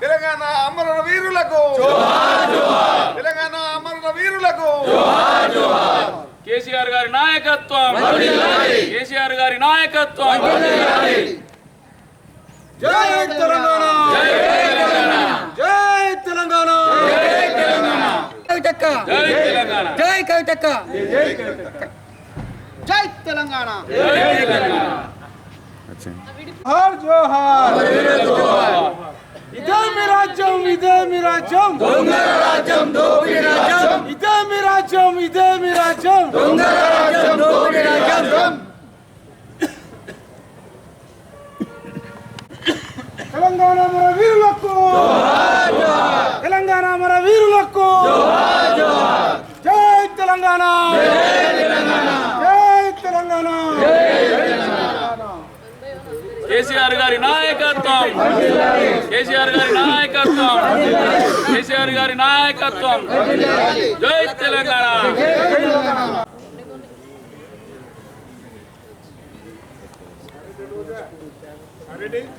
తెలంగాణ అమర వీరులకు. తెలంగాణ అమర వీరులకు. కేసీఆర్ గారి నాయకత్వం. కేసీఆర్ గారి నాయకత్వం. జై తెలంగాణ. జై తెలంగాణ. కవితక్క. జై తెలంగాణ. జై కవితక్క. జై తెలంగాణ. జై తెలంగాణ. హర్ జోహార్. ఇదే మీ రాజ్యం ఇదే మీ రాజ్యం? ఇదే మీ రాజ్యం ఇదే మీ రాజ్యం? తెలంగాణ మన వీరులకు! తెలంగాణ మన వీరులకు! జై తెలంగాణ! జై తెలంగాణ! కేసీఆర్ గారి నాయకత్వం! కేసీఆర్ గారి నాయకత్వం. కేసీఆర్ గారి నాయకత్వం. జై తెలంగాణ.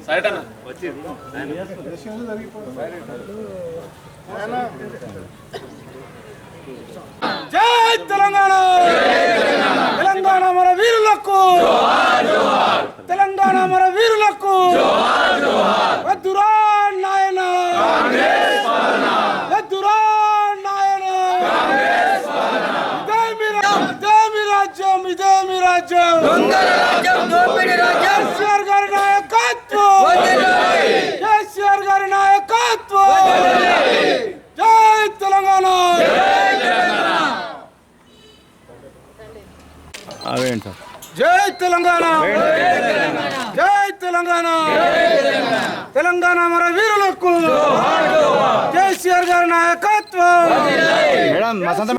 సైట్ జై తెలంగాణ! తెలంగాణ మన వీరులకు! తెలంగాణ మన వీరులకు వద్దురా నాయన వద్దురా నాయన ఇదే మీ రా- ఇదే మీ రాజ్యం ఇదే మీ రాజ్యం రాజ్యం దోపిడి రాజ్యం కేసీఆర్ గారి నాయకత్వం. కేసీఆర్ గారి నాయకత్వం. జై తెలంగాణ. జై తెలంగాణ. జై తెలంగాణ. తెలంగాణ మన వీరులకు. కేసీఆర్ గారి నాయకత్వం.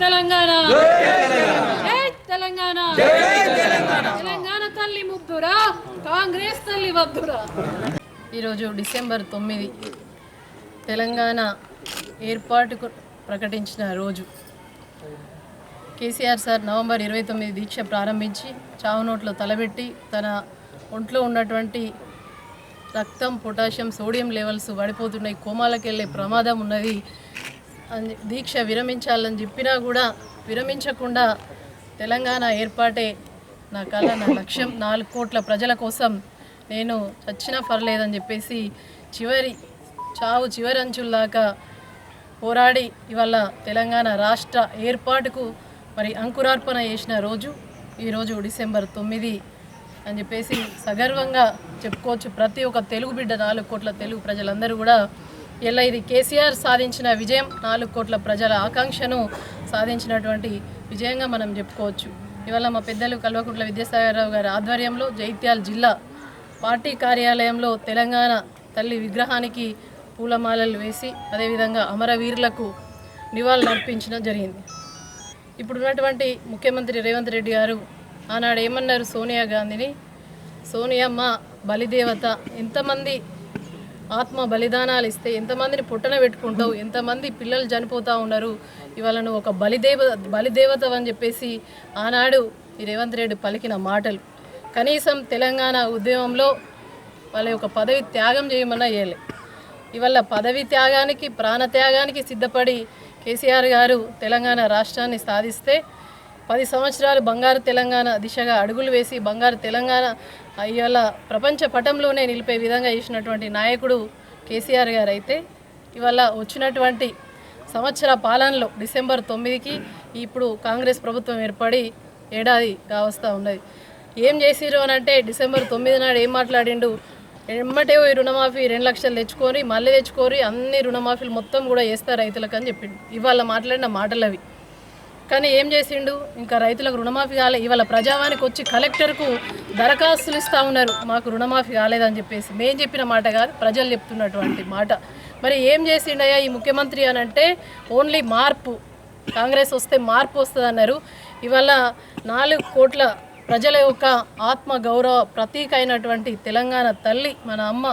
తెలంగాణ. జై తెలంగాణ. తల్లి ముద్దురా కాంగ్రెస్ తల్లి వద్దురా ఈరోజు డిసెంబర్ తొమ్మిది తెలంగాణ ఏర్పాటుకు ప్రకటించిన రోజు. కేసీఆర్ సార్ నవంబర్ ఇరవై తొమ్మిది దీక్ష ప్రారంభించి చావు నోట్లో తలబెట్టి తన ఒంట్లో ఉన్నటువంటి రక్తం పొటాషియం సోడియం లెవెల్స్ పడిపోతున్నాయి కోమాలకు వెళ్ళే ప్రమాదం ఉన్నది. అని దీక్ష విరమించాలని చెప్పినా కూడా విరమించకుండా తెలంగాణ ఏర్పాటే నా కళ నా లక్ష్యం. నాలుగు కోట్ల ప్రజల కోసం నేను చచ్చినా పర్లేదని చెప్పేసి చివరి చావు చివరి అంచుల దాకా పోరాడి ఇవాళ తెలంగాణ రాష్ట్ర ఏర్పాటుకు మరి అంకురార్పణ చేసిన రోజు ఈరోజు డిసెంబర్ తొమ్మిది అని చెప్పేసి సగర్వంగా చెప్పుకోవచ్చు. ప్రతి ఒక్క తెలుగు బిడ్డ నాలుగు కోట్ల తెలుగు ప్రజలందరూ కూడా ఇలా ఇది కేసీఆర్ సాధించిన విజయం. నాలుగు కోట్ల ప్రజల ఆకాంక్షను సాధించినటువంటి విజయంగా మనం చెప్పుకోవచ్చు. ఇవాళ మా పెద్దలు కల్వకుంట్ల విద్యాసాగరరావు గారి ఆధ్వర్యంలో జైత్యాల జిల్లా పార్టీ కార్యాలయంలో తెలంగాణ తల్లి విగ్రహానికి పూలమాలలు వేసి అదేవిధంగా అమరవీరులకు నివాళులు అర్పించడం జరిగింది. ఇప్పుడున్నటువంటి ముఖ్యమంత్రి రేవంత్ రెడ్డి గారు ఆనాడు ఏమన్నారు సోనియా గాంధీని? సోనియమ్మ బలిదేవత ఎంతమంది ఆత్మ బలిదానాలు ఇస్తే ఎంతమందిని పుట్టన పెట్టుకుంటావు ఎంతమంది పిల్లలు చనిపోతూ ఉన్నారు ఇవాళ నువ్వు ఒక బలిదేవ బలిదేవత అని చెప్పేసి ఆనాడు ఈ రేవంత్ రెడ్డి పలికిన మాటలు. కనీసం తెలంగాణ ఉద్యమంలో వాళ్ళ యొక్క పదవి త్యాగం చేయమన్నా చేయలే ఇవాళ పదవి త్యాగానికి ప్రాణ త్యాగానికి సిద్ధపడి కేసీఆర్ గారు తెలంగాణ రాష్ట్రాన్ని సాధిస్తే పది సంవత్సరాలు బంగారు తెలంగాణ దిశగా అడుగులు వేసి బంగారు తెలంగాణ ఇవాళ ప్రపంచ పటంలోనే నిలిపే విధంగా చేసినటువంటి నాయకుడు కేసీఆర్ గారు అయితే ఇవాళ వచ్చినటువంటి సంవత్సర పాలనలో డిసెంబర్ తొమ్మిదికి ఇప్పుడు కాంగ్రెస్ ప్రభుత్వం ఏర్పడి ఏడాది కావస్తూ ఉన్నది. ఏం చేసిరు అని అంటే డిసెంబర్ తొమ్మిది నాడు ఏం మాట్లాడిండు? ఎమ్మటే పోయి రుణమాఫీ రెండు లక్షలు తెచ్చుకొని మళ్ళీ తెచ్చుకొని అన్ని రుణమాఫీలు మొత్తం కూడా వేస్తారు రైతులకు అని చెప్పిండు. ఇవాళ మాట్లాడిన మాటలు అవి కానీ ఏం చేసిండు? ఇంకా రైతులకు రుణమాఫీ కాలే. ఇవాళ ప్రజావానికి వచ్చి కలెక్టర్కు దరఖాస్తులు ఇస్తూ ఉన్నారు. మాకు రుణమాఫీ కాలేదని చెప్పేసి. మేం చెప్పిన మాట కాదు ప్రజలు చెప్తున్నటువంటి మాట. మరి ఏం చేసిండయ్యా ఈ ముఖ్యమంత్రి అని అంటే ఓన్లీ మార్పు కాంగ్రెస్ వస్తే మార్పు వస్తుంది అన్నారు ఇవాళ నాలుగు కోట్ల ప్రజల యొక్క ఆత్మ గౌరవ ప్రతీక అయినటువంటి తెలంగాణ తల్లి మన అమ్మ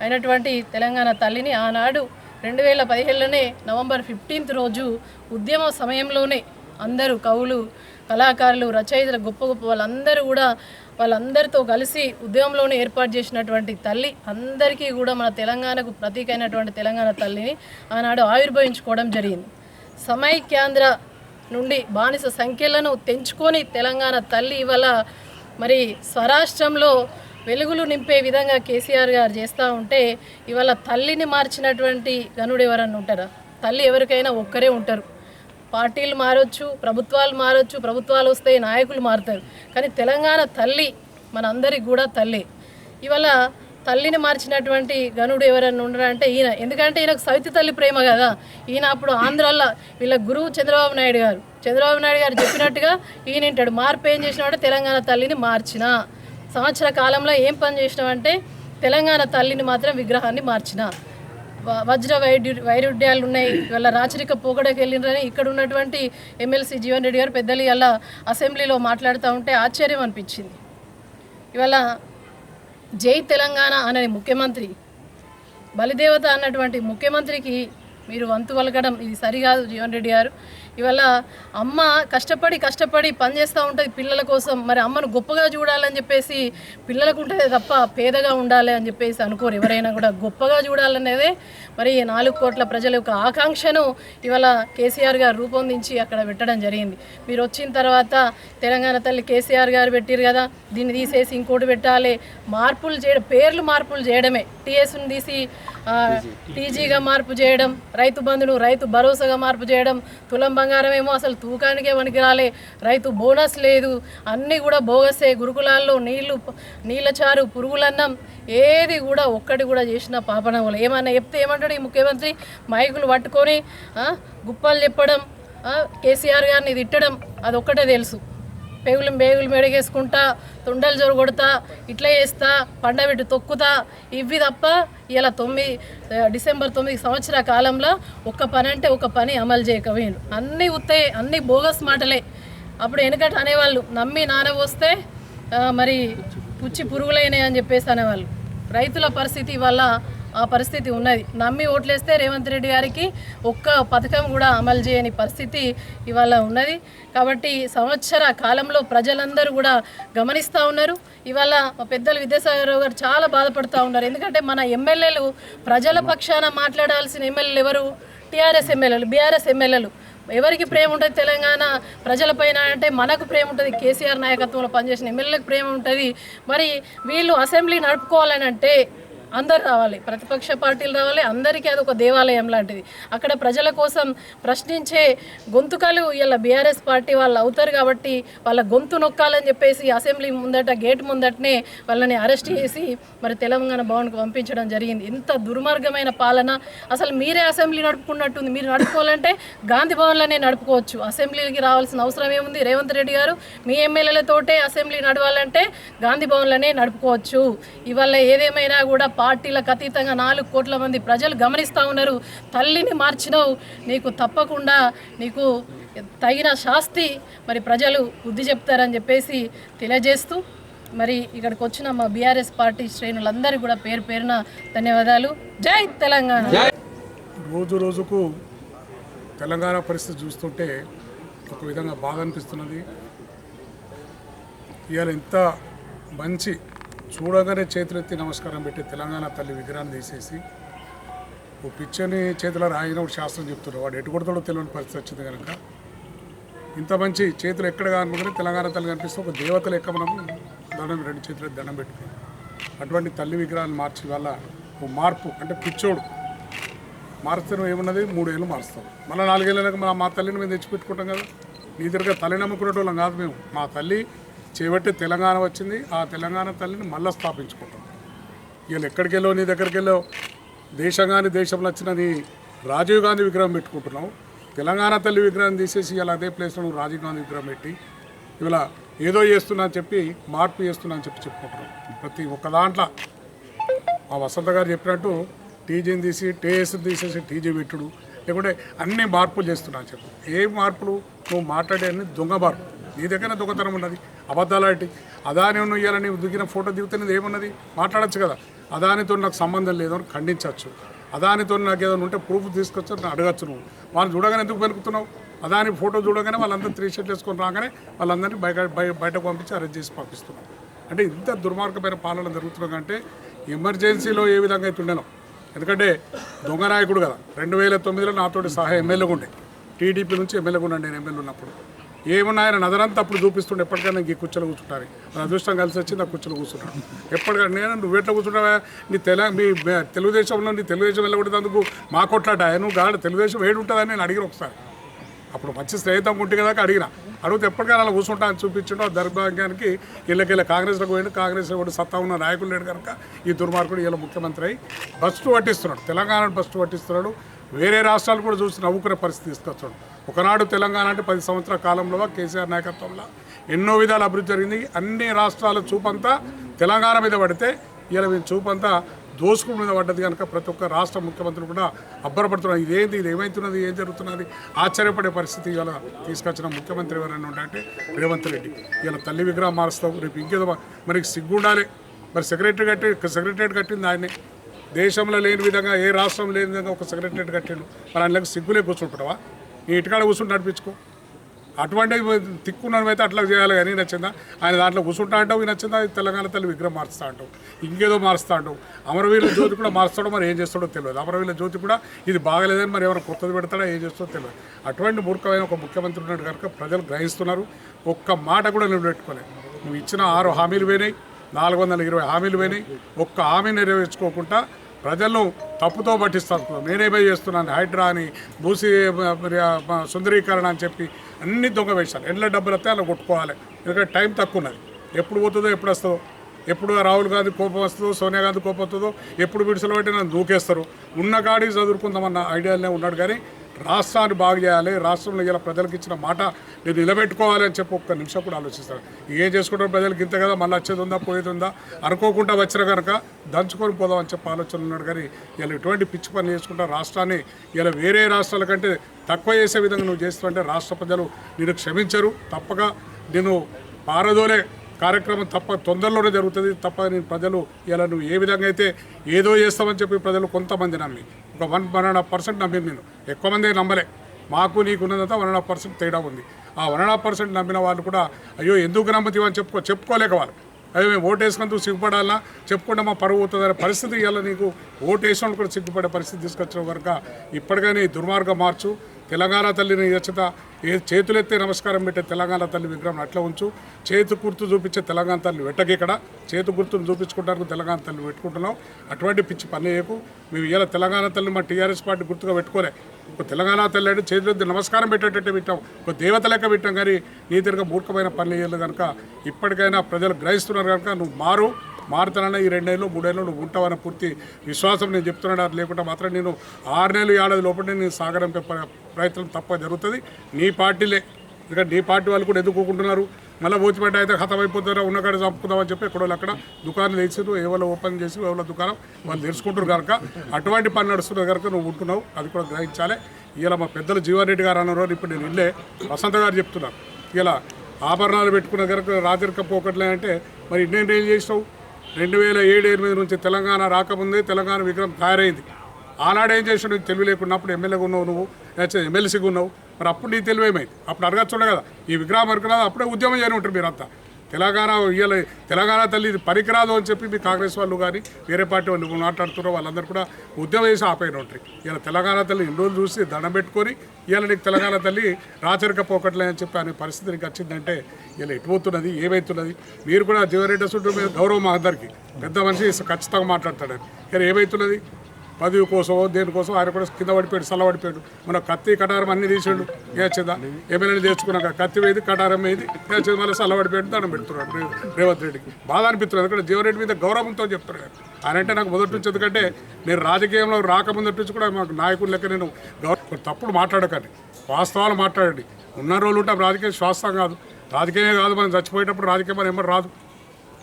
అయినటువంటి తెలంగాణ తల్లిని ఆనాడు రెండు వేల పదిహేడులోనే నవంబర్ ఫిఫ్టీన్త్ రోజు ఉద్యమ సమయంలోనే అందరూ కవులు కళాకారులు రచయితలు గొప్ప గొప్ప వాళ్ళందరూ కూడా వాళ్ళందరితో కలిసి ఉద్యమంలోనే ఏర్పాటు చేసినటువంటి తల్లి అందరికీ కూడా మన తెలంగాణకు ప్రతీక అయినటువంటి తెలంగాణ తల్లిని ఆనాడు ఆవిర్భవించుకోవడం జరిగింది. సమైక్యాంధ్ర నుండి బానిస సంఖ్యలను తెంచుకొని తెలంగాణ తల్లి ఇవాళ మరి స్వరాష్ట్రంలో వెలుగులు నింపే విధంగా కేసీఆర్ గారు చేస్తూ ఉంటే ఇవాళ తల్లిని మార్చినటువంటి గనుడు ఎవరన్నా ఉంటారా? తల్లి ఎవరికైనా ఒక్కరే ఉంటారు. పార్టీలు మారొచ్చు ప్రభుత్వాలు మారొచ్చు ప్రభుత్వాలు వస్తాయి నాయకులు మారుతారు. కానీ తెలంగాణ తల్లి మనందరికి కూడా తల్లి. ఇవాళ తల్లిని మార్చినటువంటి గనుడు ఎవరైనా ఉండరంటే ఈయన. ఎందుకంటే ఈయనకు సవితి తల్లి ప్రేమ కదా. ఈయన అప్పుడు ఆంధ్రాలో వీళ్ళ గురువు చంద్రబాబు నాయుడు గారు. చంద్రబాబు నాయుడు గారు చెప్పినట్టుగా ఈయన ఏంటాడు మార్పు ఏం చేసినాడంటే తెలంగాణ తల్లిని మార్చిన. సంవత్సర కాలంలో ఏం పని చేసినామంటే తెలంగాణ తల్లిని మాత్రం విగ్రహాన్ని మార్చిన. వజ్ర వైద్యు వైరుధ్యాలు ఉన్నాయి. ఇవాళ రాచరిక పోగడకి వెళ్ళిండ్రని ఇక్కడ ఉన్నటువంటి ఎమ్మెల్సీ జీవన్ రెడ్డి గారు పెద్దలు ఇలా అసెంబ్లీలో మాట్లాడుతూ ఉంటే ఆశ్చర్యం అనిపించింది. ఇవాళ జై తెలంగాణ అనే ముఖ్యమంత్రి బలిదేవత అన్నటువంటి ముఖ్యమంత్రికి మీరు వంతు వలకడం ఇది సరికాదు జీవన్ రెడ్డి గారు. ఇవాళ అమ్మ కష్టపడి కష్టపడి పనిచేస్తూ ఉంటుంది పిల్లల కోసం. మరి అమ్మను గొప్పగా చూడాలని చెప్పేసి పిల్లలకు ఉంటుంది తప్ప పేదగా ఉండాలి అని చెప్పేసి అనుకోరు ఎవరైనా కూడా. గొప్పగా చూడాలనేదే మరి ఈ నాలుగు కోట్ల ప్రజల యొక్క ఆకాంక్షను ఇవాళ కేసీఆర్ గారు రూపొందించి అక్కడ పెట్టడం జరిగింది. మీరు వచ్చిన తర్వాత తెలంగాణ తల్లి కేసీఆర్ గారు పెట్టారు కదా దీన్ని తీసేసి ఇంకోటి పెట్టాలి. మార్పులు చేయడం పేర్లు మార్పులు చేయడమే. టీఎస్ని తీసి టీజీగా మార్పు చేయడం రైతు బంధును రైతు భరోసాగా మార్పు చేయడం తులం బంగారం ఏమో అసలు తూకానికే వనికిరాలే రైతు బోనస్ లేదు అన్నీ కూడా బోగసే గురుకులాల్లో నీళ్ళు నీళ్ళ చారు పురుగులన్నం ఏది కూడా ఒక్కటి కూడా చేసిన పాపనములు ఏమన్నా చెప్తే ఏమంటాడు ఈ ముఖ్యమంత్రి? మైకులు పట్టుకొని గుప్పలు చెప్పడం కేసీఆర్ గారిని తిట్టడం అది ఒక్కటే తెలుసు. పేగులు బేగులు మెడగేసుకుంటా తుండలు జోరు కొడతా ఇట్లా చేస్తా పండబెట్టి తొక్కుతా ఇవి తప్ప ఇలా తొమ్మిది డిసెంబర్ తొమ్మిది సంవత్సర కాలంలో ఒక్క పని అంటే ఒక పని అమలు చేయకపోయాను అన్నీ ఉత్తే అన్నీ బోగస్ మాటలే. అప్పుడు వెనకట అనేవాళ్ళు నమ్మి నాన వస్తే మరి పుచ్చి పురుగులైనాయి అని చెప్పేసి అనేవాళ్ళు. రైతుల పరిస్థితి వల్ల ఆ పరిస్థితి ఉన్నది. నమ్మి ఓట్లేస్తే రేవంత్ రెడ్డి గారికి ఒక్క పథకం కూడా అమలు చేయని పరిస్థితి ఇవాళ ఉన్నది. కాబట్టి సంవత్సర కాలంలో ప్రజలందరూ కూడా గమనిస్తూ ఉన్నారు. ఇవాళ పెద్దలు విద్యాసాగర్ గారు చాలా బాధపడుతూ ఉన్నారు. ఎందుకంటే మన ఎమ్మెల్యేలు ప్రజల పక్షాన మాట్లాడాల్సిన ఎమ్మెల్యేలు ఎవరు? టీఆర్ఎస్ ఎమ్మెల్యేలు బీఆర్ఎస్ ఎమ్మెల్యేలు. ఎవరికి ప్రేమ ఉంటుంది తెలంగాణ ప్రజలపైన అంటే మనకు ప్రేమ ఉంటుంది. కేసీఆర్ నాయకత్వంలో పనిచేసిన ఎమ్మెల్యేలకు ప్రేమ ఉంటుంది. మరి వీళ్ళు అసెంబ్లీ నడుపుకోవాలని అంటే అందరు రావాలి ప్రతిపక్ష పార్టీలు రావాలి అందరికీ అది ఒక దేవాలయం లాంటిది. అక్కడ ప్రజల కోసం ప్రశ్నించే గొంతుకలు ఇలా బీఆర్ఎస్ పార్టీ వాళ్ళు అవుతారు కాబట్టి వాళ్ళ గొంతు నొక్కాలని చెప్పేసి అసెంబ్లీ ముందట గేట్ ముందటనే వాళ్ళని అరెస్ట్ చేసి మరి తెలంగాణ భవన్కు పంపించడం జరిగింది. ఇంత దుర్మార్గమైన పాలన. అసలు మీరే అసెంబ్లీ నడుపుకున్నట్టుంది. మీరు నడుపుకోవాలంటే గాంధీ భవన్లోనే నడుపుకోవచ్చు. అసెంబ్లీకి రావాల్సిన అవసరం ఏముంది? రేవంత్ రెడ్డి గారు మీ ఎమ్మెల్యేలతోటే అసెంబ్లీ నడవాలంటే గాంధీ భవన్లోనే నడుపుకోవచ్చు. ఇవాళ ఏదేమైనా కూడా పార్టీలకు అతీతంగా నాలుగు కోట్ల మంది ప్రజలు గమనిస్తూ ఉన్నారు. తల్లిని మార్చినావు. నీకు తప్పకుండా నీకు తగిన శాస్తి మరి ప్రజలు బుద్ధి చెప్తారని చెప్పేసి తెలియజేస్తూ మరి ఇక్కడికి వచ్చిన మా బీఆర్ఎస్ పార్టీ శ్రేణులందరికీ కూడా పేరు పేరున ధన్యవాదాలు. జై తెలంగాణ. రోజు రోజుకు తెలంగాణ పరిస్థితి చూస్తుంటే ఒక విధంగా బాధ అనిపిస్తున్నది. ఇవాళ ఇంత మంచి చూడగానే చేతులెత్తి నమస్కారం పెట్టి తెలంగాణ తల్లి విగ్రహాన్ని తీసేసి ఓ పిచ్చని చేతిలో రాయిన ఒక శాస్త్రం చెప్తున్నారు. వాడు ఎటు కొడతాడో తెలియని పరిస్థితి వచ్చింది కనుక. ఇంత మంచి చేతులు ఎక్కడ కనుకుంటే తెలంగాణ తల్లి కనిపిస్తే ఒక దేవత లెక్క మనం దండం రెండు చేతులకు దండం పెట్టుకున్నాం అటువంటి తల్లి విగ్రహాన్ని మార్చి వల్ల ఓ మార్పు అంటే పిచ్చోడు. మారిస్తే ఏమున్నది? మూడేళ్ళు మారుస్తాం. మళ్ళీ నాలుగేళ్ళకి మా మా తల్లిని మేము తెచ్చిపెట్టుకుంటాం కదా. నీ దగ్గర తల్లి నమ్ముకునేటోళ్ళం కాదు మేము. మా తల్లి చేపట్టి తెలంగాణ వచ్చింది ఆ తెలంగాణ తల్లిని మళ్ళీ స్థాపించుకుంటాం. వీళ్ళు ఎక్కడికి వెళ్ళో నీ దగ్గరికి వెళ్ళో దేశం దేశంలో వచ్చిన నీ రాజీవ్ గాంధీ విగ్రహం పెట్టుకుంటున్నావు. తెలంగాణ తల్లి విగ్రహం తీసేసి ఇలా అదే ప్లేస్లో నువ్వు రాజీవ్ గాంధీ విగ్రహం పెట్టి ఇలా ఏదో చేస్తున్నా అని చెప్పి మార్పు చేస్తున్నా అని చెప్పి చెప్పుకుంటున్నావు. ప్రతి ఒక్క దాంట్లో మా వసంత గారు చెప్పినట్టు టీజీని తీసి టీఎస్ని తీసేసి టీజీ పెట్టుడు. లేకుంటే అన్ని మార్పులు చేస్తున్నా అని చెప్పు. ఏ మార్పులు? నువ్వు మాట్లాడే అన్ని దొంగ మార్పు. నీ దగ్గర దొంగతనం ఉన్నది. అబద్ధాలాంటి అదాని నువ్వు ఇవ్వాలి నీవు దిగిన ఫోటో దిగితే ఏమన్నది? మాట్లాడచ్చు కదా. అదానితో నాకు సంబంధం లేదని అని ఖండించవచ్చు. అదానితో నాకు ఏదైనా ఉంటే ప్రూఫ్ తీసుకొచ్చి అడగచ్చు నువ్వు. వాళ్ళు చూడగానే ఎందుకు పెనుకుతున్నావు అదాని ఫోటో చూడగానే వాళ్ళందరూ త్రీ షర్ట్ వేసుకొని రాగానే వాళ్ళందరినీ బయట బయటకు పంపించి అరెస్ట్ చేసి పంపిస్తున్నాం. అంటే ఇంత దుర్మార్గమైన పాలన జరుగుతున్నదంటే ఎమర్జెన్సీలో ఏ విధంగా అయితే ఉండను. ఎందుకంటే దొంగ నాయకుడు కదా. రెండు వేల తొమ్మిదిలో నాతోటి సహా ఎమ్మెల్యేగా ఉండే. టీడీపీ నుంచి ఎమ్మెల్యేగా ఉండే నేను ఎమ్మెల్యే ఉన్నప్పుడు. ఏమన్నా ఆయన నదరంతా అప్పుడు చూపిస్తుండే. ఎప్పటికైనా ఈ కుర్చీలో కూర్చుంటారు. నా అదృష్టం కలిసి వచ్చి నా కుర్చీలో కూర్చున్నాను ఎప్పటికైనా నేను నువ్వు ఎట్లా కూర్చుంటావా? నీ తెల మీ తెలుగుదేశంలో నీ తెలుగుదేశం వెళ్ళకూడదు మా కొట్లాట. నువ్వు గాడ తెలుగుదేశం ఏడు ఉంటుందని నేను అడిగిన ఒకసారి. అప్పుడు మంచి స్నేహితం ఉంటే కదా అడిగిన. అడిగితే ఎప్పటికైనా అలా కూర్చుంటా అని చూపించడం. ఆ దౌర్భాగ్యానికి వీళ్ళకి కాంగ్రెస్లోకి పోయిండు. కాంగ్రెస్లో కూడా సత్తా ఉన్న నాయకులు లేడు కనుక ఈ దుర్మార్గుడు ఇలా ముఖ్యమంత్రి అయి బస్టు పట్టిస్తున్నాడు. తెలంగాణ బస్టు పట్టిస్తున్నాడు. వేరే రాష్ట్రాలు కూడా చూసి నవ్వుకునే పరిస్థితి తీసుకొచ్చాడు. ఒకనాడు తెలంగాణ అంటే పది సంవత్సరాల కాలంలో కేసీఆర్ నాయకత్వంలో ఎన్నో విధాలు అభివృద్ధి జరిగింది. అన్ని రాష్ట్రాల చూపంతా తెలంగాణ మీద పడితే ఇలా మేము చూపంతా దోసుకు మీద పడ్డది కనుక ప్రతి ఒక్క రాష్ట్ర ముఖ్యమంత్రులు కూడా అబ్బరపడుతున్నారు. ఇదేంటి ఇది ఏమవుతున్నది ఏం జరుగుతున్నది? ఆశ్చర్యపడే పరిస్థితి ఇవాళ తీసుకొచ్చిన ముఖ్యమంత్రి ఎవరైనా ఉంటే రేవంత్ రెడ్డి. ఇలా తల్లి విగ్రహం మారుస్తావు రేపు ఇంకేదో మనకి సిగ్గుండాలి. మరి సెక్రటరీ కట్టి సెక్రటరీ కట్టింది ఆయనే. దేశంలో లేని విధంగా ఏ రాష్ట్రం లేని విధంగా ఒక సెక్రటరియట్ కట్టిండు. మరి ఆయనకి సిగ్గులే కూర్చుంటున్నావా? నీ ఇటుకాడ కూర్చుంటే నడిపించుకో. అటువంటి తిక్కున్నవైతే అట్లా చేయాలి కానీ నచ్చిందా? ఆయన దాంట్లో కూర్చుంటా అంటావు నచ్చిందా? తెలంగాణ తల్లి విగ్రహం మారుస్తా అంటావు. ఇంకేదో మారుస్తా అంటావు. అమరవీరుల జ్యోతి కూడా మారుస్తాడో మరి ఏం చేస్తాడో తెలియదు. అమరవీరుల జ్యోతి కూడా ఇది బాగలేదని మరి ఎవరు కొత్తది పెడతాడో ఏం చేస్తాడో తెలియదు. అటువంటి మూర్ఖమైన ఒక ముఖ్యమంత్రి ఉన్నాడు కనుక ప్రజలు గ్రహిస్తున్నారు. ఒక్క మాట కూడా నిలబెట్టుకోలేదు. నువ్వు ఇచ్చిన ఆరు హామీలు పోయినాయి. నాలుగు వందల ఇరవై హామీలు పోయినాయి. ఒక్క హామీ నెరవేర్చుకోకుండా ప్రజలను తప్పుతో పట్టిస్తాను నేనేమే చేస్తున్నాను. హైడ్రా అని భూసి సుందరీకరణ అని చెప్పి అన్ని దొంగ వేషాలు ఎండ్ల డబ్బులు వస్తే అలా కొట్టుకోవాలి. ఎందుకంటే టైం తక్కువ ఉన్నది. ఎప్పుడు పోతుందో ఎప్పుడు వస్తుందో. ఎప్పుడు రాహుల్ గాంధీ కోపం వస్తుందో సోనియా గాంధీ కోపం వస్తుందో ఎప్పుడు విడుదల పెట్టి నన్ను దూకేస్తారు. ఉన్న గాడి చదువుకుందామన్న ఐడియాలనే ఉన్నాడు కానీ రాష్ట్రాన్ని బాగు చేయాలి రాష్ట్రంలో ఇలా ప్రజలకు ఇచ్చిన మాట నేను నిలబెట్టుకోవాలి అని చెప్పి ఒక్క నిమిషం కూడా ఆలోచిస్తాను ఏం చేసుకుంటారు ప్రజలకు? ఇంత కదా మళ్ళీ వచ్చేది ఉందా పోయేది ఉందా? అనుకోకుండా వచ్చిన కనుక దంచుకొని పోదాం అని చెప్పి ఆలోచన ఉన్నాడు. కానీ ఇలా ఎటువంటి పిచ్చి పని చేసుకుంటా రాష్ట్రాన్ని ఇలా వేరే రాష్ట్రాల కంటే తక్కువ చేసే విధంగా నువ్వు చేస్తుంటే రాష్ట్ర ప్రజలు నేను క్షమించరు. తప్పక నేను పారదోలే కార్యక్రమం తప్ప తొందరలోనే జరుగుతుంది. తప్ప నేను ప్రజలు ఇలా నువ్వు ఏ విధంగా అయితే ఏదో చేస్తామని చెప్పి ప్రజలు కొంతమంది నమ్మి ఒక one one and half percent నమ్మింది నేను. ఎక్కువ మంది నమ్మలే. మాకు నీకు ఉన్నదంతా వన్ అండ్ హాఫ్ పర్సెంట్ తేడా ఉంది. ఆ వన్ అండ్ హాఫ్ పర్సెంట్ నమ్మిన వాళ్ళు కూడా అయ్యో ఎందుకు నమ్మతీవని చెప్పుకో చెప్పుకోలేక వాళ్ళు. అదే మేము ఓటు వేసుకున్నందుకు సిగ్గుపడాలా చెప్పుకుంటే మా పరువు అవుతుందనే పరిస్థితి ఇవాళ నీకు ఓటు వేసిన కూడా సిగ్గుపడే పరిస్థితి తీసుకొచ్చిన కనుక ఇప్పటికైనా ఈ దుర్మార్గం మార్చు. తెలంగాణ తల్లిని యచత ఏ చేతులెత్తే నమస్కారం పెట్టే తెలంగాణ తల్లి విగ్రహం అట్లా ఉంచు. చేతు గుర్తు చూపించే తెలంగాణ తల్లి వెట్టకి ఇక్కడ. చేతు గుర్తును చూపించుకుంటారు తెలంగాణ తల్లి పెట్టుకుంటున్నాం. అటువంటి పిచ్చి పని చేయకు. మేము ఇవాళ తెలంగాణ తల్లి మా టీఆర్ఎస్ పార్టీ గుర్తుగా పెట్టుకోలే. ఒక తెలంగాణ తల్లి అంటే చేతులెత్తి నమస్కారం పెట్టేటట్టు పెట్టాం. ఒక దేవత లెక్క పెట్టాం కానీ నీ తిరగ మూర్ఖమైన పనులు చేయలేదు కనుక ఇప్పటికైనా ప్రజలు గ్రహిస్తున్నారు కనుక నువ్వు మారు. మారుతానన్నా ఈ రెండేళ్ళు మూడేళ్ళు నువ్వు ఉంటావన్న పూర్తి విశ్వాసం నేను చెప్తున్నాను. లేకుండా మాత్రం నేను ఆరు నెలలు ఏడాది లోపల నేను సాగరంపే ప్రయత్నం తప్ప జరుగుతుంది. నీ పార్టీలే. ఎందుకంటే నీ పార్టీ వాళ్ళు కూడా ఎదుర్కొంటున్నారు మళ్ళీ ఓచిపెట్ట అయితే ఖతం అయిపోతారా ఉన్నకాడ చంపుకుందామని చెప్పి ఎక్కడో అక్కడ దుకాణం తెచ్చారు ఎవరో ఓపెన్ చేసి ఎవరో దుకాణం వాళ్ళు తెలుసుకుంటారు కనుక. అటువంటి పని నడుస్తున్నారు కనుక నువ్వు ఉంటున్నావు అది కూడా గ్రహించాలి. ఇలా మా పెద్దలు జీవారెడ్డి గారు అన్నారు ఇప్పుడు నేను ఇల్లే. వసంత గారు చెప్తున్నారు. ఇలా ఆభరణాలు పెట్టుకున్న కనుక రాజరిక పోకట్లే అంటే మరి నేను ఏం చేసినావు? రెండు వేల ఏడు ఎనిమిది నుంచి తెలంగాణ రాకముందే తెలంగాణ విగ్రహం తయారైంది. ఆనాడు ఏం చేసాడు తెలివి లేకున్నప్పుడు ఎమ్మెల్యేగా ఉన్నావు నువ్వు ఎమ్మెల్సీగా ఉన్నావు? మరి అప్పుడు నీ తెలివేమైంది? అప్పుడు అప్పుడు అడగచ్చుండే కదా. ఈ విగ్రహం వరకు అప్పుడే ఉద్యమం చేయని ఉంటారు మీరంతా. తెలంగాణ ఇయ్యాల తెలంగాణ తల్లి పనికిరాదు అని చెప్పి మీ కాంగ్రెస్ వాళ్ళు కానీ వేరే పార్టీ వాళ్ళు మాట్లాడుతున్నారు వాళ్ళందరూ కూడా ఉద్యమం చేసి ఆపైన ఉంటారు. ఇలా తెలంగాణ తల్లి ఇన్ని రోజులు చూసి దండం పెట్టుకొని ఇవాళ నీకు తెలంగాణ తల్లి రాచరిక పోకట్లే అని చెప్పి అనే పరిస్థితి నీకు వచ్చిందంటే ఇలా ఎటుపోతున్నది ఏమవుతున్నది మీరు కూడా జీవరెడ్డి సుట్టు మీరు గౌరవం మా అందరికీ. పెద్ద మనిషి ఖచ్చితంగా మాట్లాడతాడు కానీ ఏమవుతున్నది పదవి కోసం దేనికోసం ఆయన కూడా కింద పడిపోయాడు చల్ల పడిపోయాడు. మన కత్తి కటారం అన్ని తీసాడు ఏచిందా ఏమైనా తెచ్చుకున్నాక కత్తి వేది కటారం వేది ఏచింది మళ్ళీ చల్ల పడిపోయాడు దండం పెడుతున్నాడు రేవంత్ రెడ్డికి. బాధ అనిపిస్తుంది ఎందుకంటే జీవరెడ్డి మీద గౌరవంతో చెప్తున్నాడు ఆయన అంటే నాకు మొదటి నుంచి ఎందుకంటే నేను రాజకీయంలో రాకముందటి నుంచి కూడా మాకు నాయకుడు లెక్క నేను తప్పుడు మాట్లాడకండి వాస్తవాలు మాట్లాడండి. ఉన్న రోజులు ఉంటే రాజకీయం శ్వాసం కాదు. రాజకీయమే కాదు మనం చచ్చిపోయేటప్పుడు రాజకీయం మనం ఏమన్నా రాదు.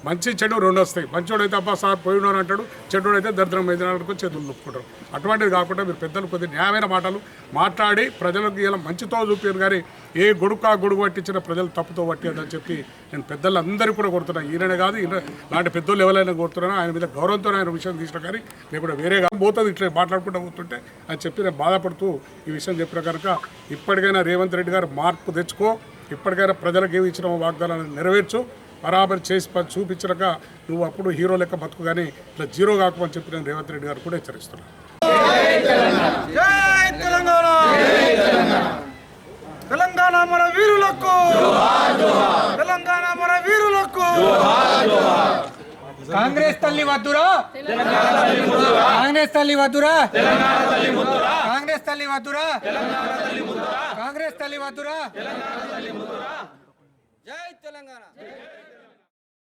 మంచి చెడు రెండు వస్తాయి. మంచోడు అయితే అబ్బా సార్ పోయినాను అంటాడు చెడ్డోడు అయితే దరిద్రం అయితే అనుకో చేతులు నొప్పుకుంటారు. అటువంటిది కాకుండా మీరు పెద్దలు కొద్ది న్యాయమైన మాటలు మాట్లాడి ప్రజలకు ఇలా మంచితో చూపారు కానీ ఏ గొడుకా గొడుగు పట్టించిన ప్రజలు తప్పుతో పట్టేదని చెప్పి నేను పెద్దలందరికీ కూడా కొడుతున్నాను ఈయన కాదు ఈయన లాంటి పెద్దోళ్ళు ఎవరైనా కొడుతున్నాను ఆయన మీద గౌరవంతో ఆయన విషయం తీసిన కానీ లేకుండా కాదు పోతుంది ఇట్లా మాట్లాడుకుంటూ పోతుంటే అని చెప్పి నేను బాధపడుతూ ఈ విషయం చెప్పిన కనుక ఇప్పటికైనా రేవంత్ రెడ్డి గారు మార్పు తెచ్చుకో ఇప్పటికైనా ప్రజలకు ఏమి ఇచ్చిన వాగ్దానాన్ని నెరవేర్చు. బరాబర్ చేసి చూపించక నువ్వు అప్పుడు హీరో లెక్క బతుకు కానీ ఇట్లా జీరో కాకమని చెప్పి నేను రేవంత్ రెడ్డి గారు కూడా హెచ్చరిస్తున్నాను జై తెలంగాణ! తెలంగాణ మన వీరులకు! తెలంగాణ మన వీరులకు! కాంగ్రెస్ తల్లి వద్దురా? కాంగ్రెస్ తల్లి వద్దురా? కాంగ్రెస్ తల్లి వద్దురా? కాంగ్రెస్ తల్లి వద్దురా? జై తెలంగాణ!